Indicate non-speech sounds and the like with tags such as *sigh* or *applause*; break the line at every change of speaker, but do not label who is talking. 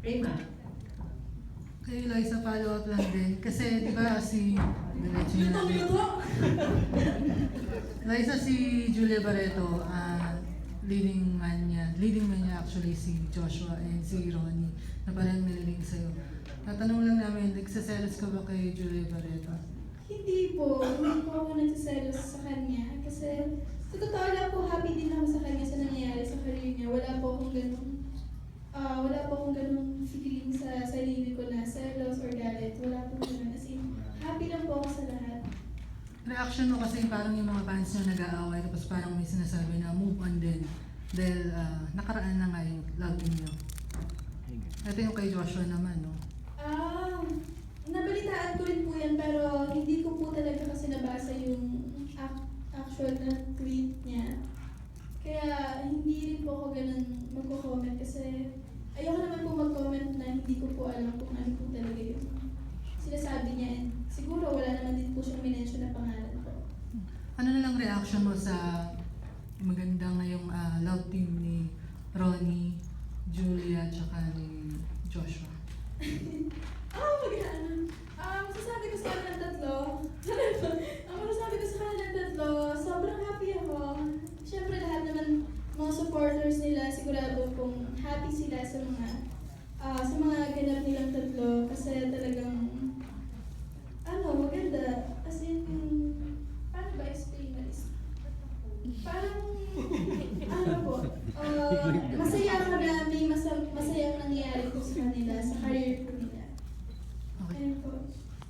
Rayma.
Kay Liza, follow up lang din. Kasi, di ba, si... Diretso na natin. Liza, si Julia Barreto, ah, leading man niya. Leading man niya actually si Joshua and si Ronnie na parang nililing sa'yo. Tatanong lang namin, nagsaselos ka ba kay Julia Barreto?
Hindi po, hindi po ako nagsiselos sa kanya. Kasi sa totoo lang po, happy din ako sa kanya sa nangyayari sa career niya. Wala po akong ganun, ah wala po akong ganung feeling sa sarili ko na selos or galit. Wala po ganun. As in, happy lang po ako sa lahat.
Reaction mo kasi parang yung mga fans niya nag-aaway tapos parang may sinasabi na move on din dahil ah, nakaraan na nga yung love niyo. Ito yung kay Joshua naman, no?
Ah, nabalitaan ko rin po yan pero hindi ko po talaga kasi nabasa yung ac- actual na tweet niya. Kaya hindi rin po ako ganun magko-comment kasi ayoko naman po mag-comment na hindi ko po alam kung ano po talaga yung sinasabi niya. And siguro wala naman din po siyang minention na pangalan ko.
Ano na lang reaction mo sa maganda ngayong ah, love team ni Ronnie, Julia, tsaka ni Joshua? *laughs*
Ah, mag-ano. Um, masasabi ko sa kanilang tatlo, ang *laughs* masasabi ko sa kanilang tatlo, sobrang happy ako. Siyempre lahat naman mga supporters nila, sigurado kung happy sila sa mga ah, sa mga ganap nilang tatlo kasi maganda. parang